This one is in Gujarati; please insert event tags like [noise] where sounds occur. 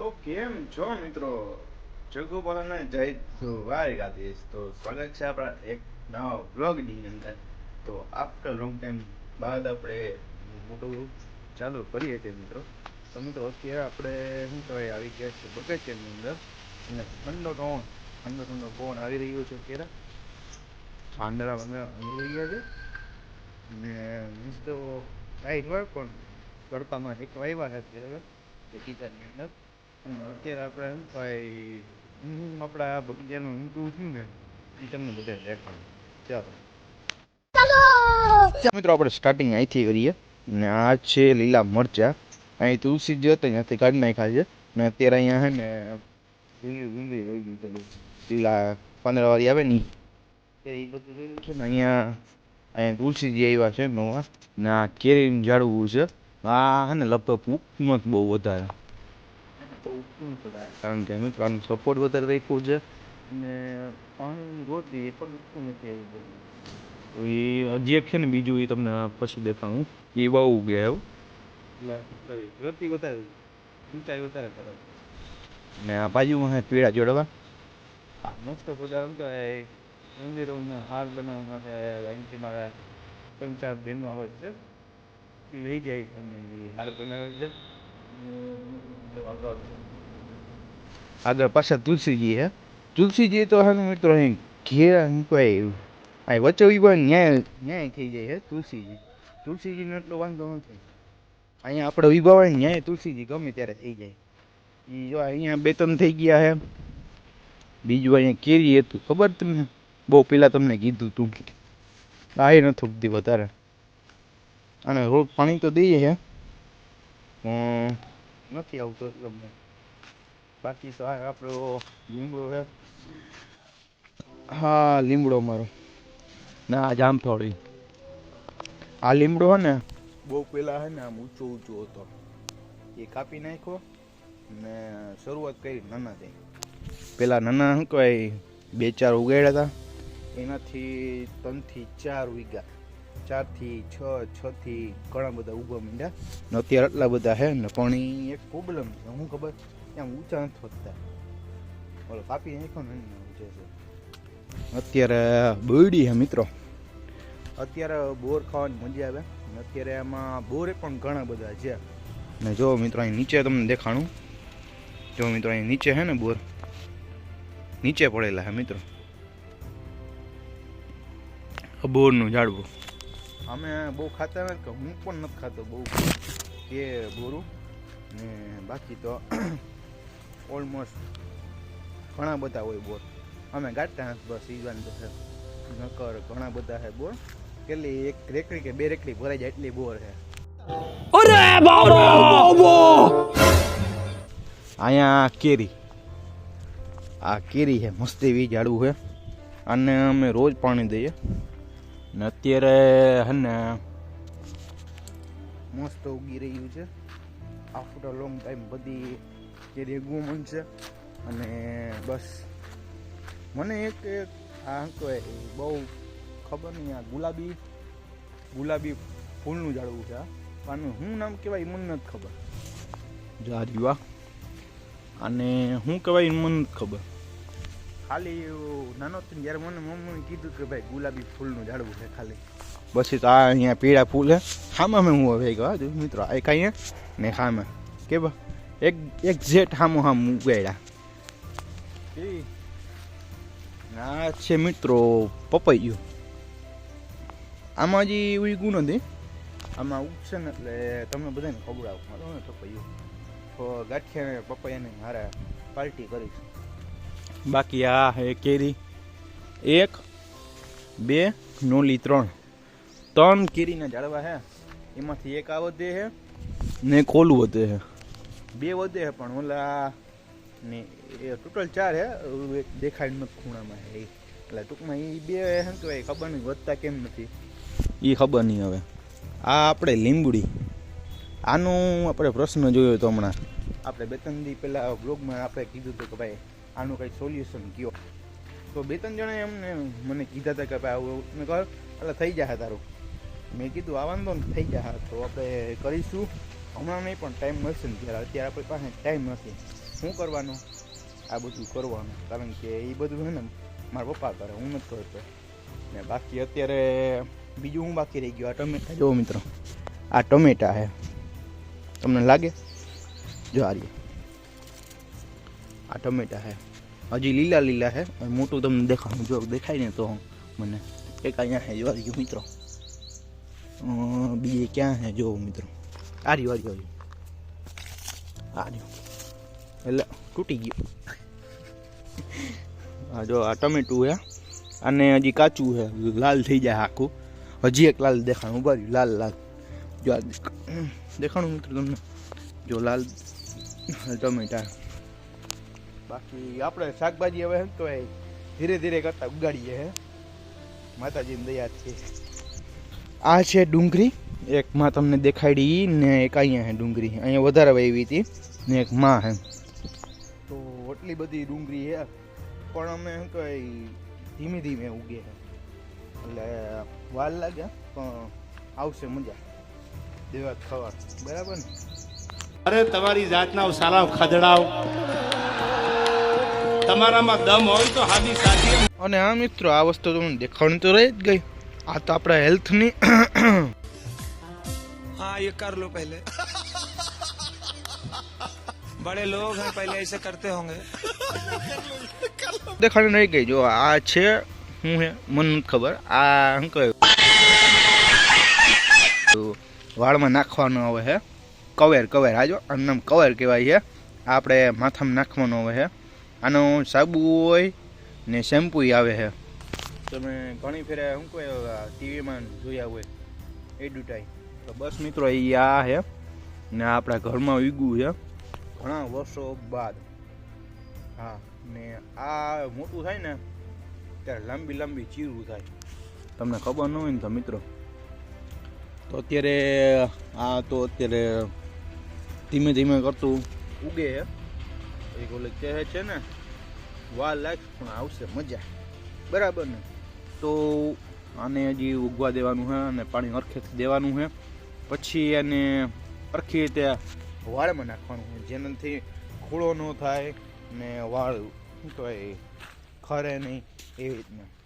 તો કેમ છો મિત્રો? જગુ બોલાને જય દ્વારકાધીશ તો સ્વાગત છે આપણા એક નવા વ્લોગની અંદર. તો આફ્ટર લોંગ ટાઈમ બાદ આપણે મોટું ચાલુ કરીએ છીએ મિત્રો. તો મિત્રો, અત્યારે આપણે શું કહેવાય, આવી ગયા છે બગીચાની અંદર. અને ઠંડો પવન ઠંડો ઠંડો પવન આવી રહ્યો છે અત્યારે. પાંદડા બંદડા આવી રહ્યા છે. ને મીન્સ તો હોય, પણ તડકામાં એક વાયવા છે અત્યારે બગીચાની અંદર. અત્યારે આપણે કહેવાય હું આપણા બગીચાનું ઊંટું છું? ને એ તમને બધા દેખાડું. ચાલો. મિત્રો, આપણે સ્ટાર્ટિંગ અહીંથી કરીએ. ને આ છે લીલા મરચા. અહીં તુલસી જ હતી ત્યાંથી કાઢી નાખ્યા છે. ને અત્યારે અહીંયા છે ને લીલી લીલી લીલા પાંદડાવાળી આવે ને એ બધું છે ને અહીંયા અહીંયા તુલસીજી આવ્યા છે નવા. ને આ કેરીનું ઝાડવું છે. આ છે ને લગભગ ઉપમત બહુ વધારે. કારણ કે કારણ સપોર્ટ વધારે રાખ્યું છે. ને રોતી એ પણ નથી આવી તો એ હજી એક છે ને બીજું એ તમને પછી દેખાડું એ બહુ ગયા એવું. એટલે ગતિ વધારે ઊંચાઈ વધારે કરે ને આ બાજુમાં છે પીળા જોડવા. મસ્ત બધા એમ કહેવાય મંદિરોના હાર બનાવવા માટે અહીંથી મારા ત્રણ ચાર દિનમાં આવે છે. લઈ જાય હાર બનાવે છે. આગળ પાછા તુલસીજી હે તુલસીજી તો હે ને મિત્રો અહીં ઘેર શું અહીં વચ્ચે ઊભા ન્યાય ન્યાય થઈ જાય હે તુલસીજી તુલસીજીનો એટલો વાંધો નથી અહીંયા આપણે ઊભા હોય ન્યાય તુલસીજી ગમે ત્યારે થઈ જાય એ જો અહીંયા બે ત્રણ થઈ ગયા હે બીજું અહીંયા કેરી હતું ખબર તમને બહુ પેલા તમને કીધું તું આ નથી ઉગતી વધારે અને રોજ પાણી તો દઈએ છે પણ નથી આવતો તમને બાકી તો આ આપણો લીમડો છે હા લીમડો મારો ના જામફળી આ લીમડો હે ને બહુ પેલા હે ને આમ ઊંચો ઊંચો હતો એ કાપી નાખ્યો ને શરૂઆત કરી નાનાથી પેલા નાના શું કહેવાય બે ચાર ઉગાડ્યા હતા એનાથી ત્રણથી ચાર વીઘા ચારથી છ, છથી ઘણા બધા ઊભા માંડ્યા ને અત્યારે આટલા બધા છે ને, પણ એક પ્રોબ્લેમ છે. હું ખબર, એમ ઊંચા નથી વધતા ઓલો કાપી છે અત્યારે બરડી હે મિત્રો. અત્યારે બોર ખાવાની મજા આવે. અત્યારે એમાં બોરે પણ ઘણા બધા છે. ને જો મિત્રો, અહીં નીચે તમને દેખાણું. જો મિત્રો, અહીં નીચે છે ને બોર. નીચે પડેલા છે મિત્રો. બોરનું ઝાડવું. અમે બહુ ખાતા નથી કે હું પણ નથી ખાતો બહુ. કે બોરું. ને બાકી તો [clears throat] ઓલમોસ્ટ ઘણા બધા હોય બોર. અમે ગાંઠતા નથી બસ ઈજવાન છે નકર ઘણા બધા છે બોર. કેટલી એક રેકડી કે બે રેકડી ભરાઈ જાય એટલી બોર છે અહીંયા કેરી. આ કેરી છે મસ્તી એવી ઝાડવું છે અને અમે રોજ પાણી દઈએ. ને અત્યારે હે ને મસ્ત ઉગી રહ્યું છે. આફ્ટર લોંગ ટાઈમ બધી કેરી ઉગવું મન છે. અને બસ, મને એક આ કહેવાય બહુ ખબર નહીં આ ગુલાબી ગુલાબી ફૂલનું ઝાડવું છે પણ શું નામ કહેવાય મને નથી ખબર. જો આ. રીવા અને હું કહેવાય મને નથી ખબર. ખાલી નાનો હતો જ્યારે મને મમ્મીએ કીધું કે ભાઈ ગુલાબી ફૂલનું ઝાડવું છે ખાલી. બસ તો આ અહીંયા પીળા ફૂલ છે. હામાં મેં હું હવે ગયો મિત્રો આ કાંઈ ને ખામે કે બા એક એક જેટ હામું હામ ઉગાડ્યા. આ છે મિત્રો પપૈયું. આમાં હજી ઉગ્યું નથી આમાં ઉગશે ને એટલે તમને બધાને ખબર આવું મારો પપૈયું. તો ગાંઠિયા પપૈયાને હારે પાર્ટી કરીશ બાકી આ હે કેરી. એક, બે, નોલી ત્રણ. ત્રણ કેરીના ઝાડવા હે. એમાંથી એક આ વધે હે ને એક વધે હે. બે વધે હે પણ ઓલા ને એ ટોટલ ચાર હે. દેખાય નથી ખૂણામાં હે. એટલે ટૂંકમાં એ બે શું કહેવાય. ખબર નહીં, વધતા કેમ નથી. એ ખબર નહીં હવે. આ આપણે લીંબડી. આનું આપણે પ્રશ્ન જોયો તો હમણાં. આપણે બે ત્રણ દી પહેલાં બ્લોગમાં આપણે કીધું હતું કે ભાઈ આનું કંઈ સોલ્યુશન કયો? તો બે ત્રણ જણાએ એમને મને કીધા હતા કે ભાઈ, આવું મેં કહ્યું એટલે થઈ જશે તારું. મેં કીધું, આ વાંધો ને થઈ જશે તો આપણે કરીશું. હમણાં નહીં, પણ ટાઈમ મળશે ને ત્યારે. અત્યારે આપણી પાસે ટાઈમ નથી. શું કરવાનું? આ બધું કરવાનું. કારણ કે એ બધું છે ને, મારા પપ્પા કરે, હું નથી કરતો. ને બાકી અત્યારે બીજું હું બાકી રહી ગયું? આ ટમેટા. જુઓ મિત્રો, આ ટમેટા છે. તમને લાગે? જો આ. આ ટમેટા છે હજી લીલા લીલા છે મોટું તમને દેખાડું જો દેખાય ને તો મને. એક અહીંયા છે જોવા ગયું મિત્રો. બીજે ક્યાં છે જોવો મિત્રો. આ રહ્યું આ રહ્યું આ રહ્યું. એટલે તૂટી ગયું. આ જો આ ટમેટું છે અને હજી કાચું છે લાલ થઈ જાય આખું. હજી એક લાલ દેખાણું ઊભા લાલ લાલ. જો આ દેખાણું મિત્રો તમને. જો લાલ ટમેટા બાકી આપણે શાકભાજી હવે શું તો ધીરે ધીરે કરતા ઉગાડીએ હે. માતાજીની દયાથી આ છે ડુંગળી એક માં તમને દેખાડી ને એક અહીંયા હે ડુંગળી અહીંયા વધારે વાવી હતી ને એક માં હે. તો એટલી બધી ડુંગળી છે પણ અમે શું કહે ધીમે ધીમે ઉગે એટલે વાર લાગે, પણ આવશે મજા. દેવા ખવા. બરાબર ને? અરે તમારી જાતના સારા ખદડાવ તમારામાં દમ હોય તો હાજી સાચી અને આ મિત્રો આ વસ્તુ તમને દેખાવણી તો રહી જ ગઈ. આ તો આપણા હેલ્થની હા એ કર લો પહેલે. બડે લોગ હે પહેલે એસે કરતે હોંગે. દેખાણી રહી ગઈ. જો આ છે હું હે મન ખબર. આ શું કહ્યું? વાળમાં નાખવાનો આવે હે. કવેર કવેર આજો અન્નમ કવેર કહેવાય છે આપણે માથામાં નાખવાનો આવે હે. આનો સાબુ હોય ને શેમ્પુ આવે છે. તમે ઘણી ફેરે શું કહે ટીવીમાં જોયા હોય એડવર્ટાઈ તો બસ મિત્રો એ આ છે ને આપણા ઘરમાં ઉગ્યું છે. ઘણા વર્ષો બાદ. હા ને આ મોટું થાય ને ત્યારે લાંબી લાંબી ચીરું થાય. તમને ખબર ન હોય ને તો મિત્રો. તો અત્યારે આ તો અત્યારે ધીમે ધીમે કરતું ઉગે છે. એક ઓલે કહે છે ને, વા લાખ પણ આવશે, મજા. બરાબર ને? તો આને હજી ઉગવા દેવાનું છે અને પાણી અરખેથી દેવાનું છે પછી એને અરખી રીતે વાળમાં નાખવાનું છે જેનાથી ખૂળો ન થાય ને વાળ શું કહેવાય ખરે નહીં એવી રીતના.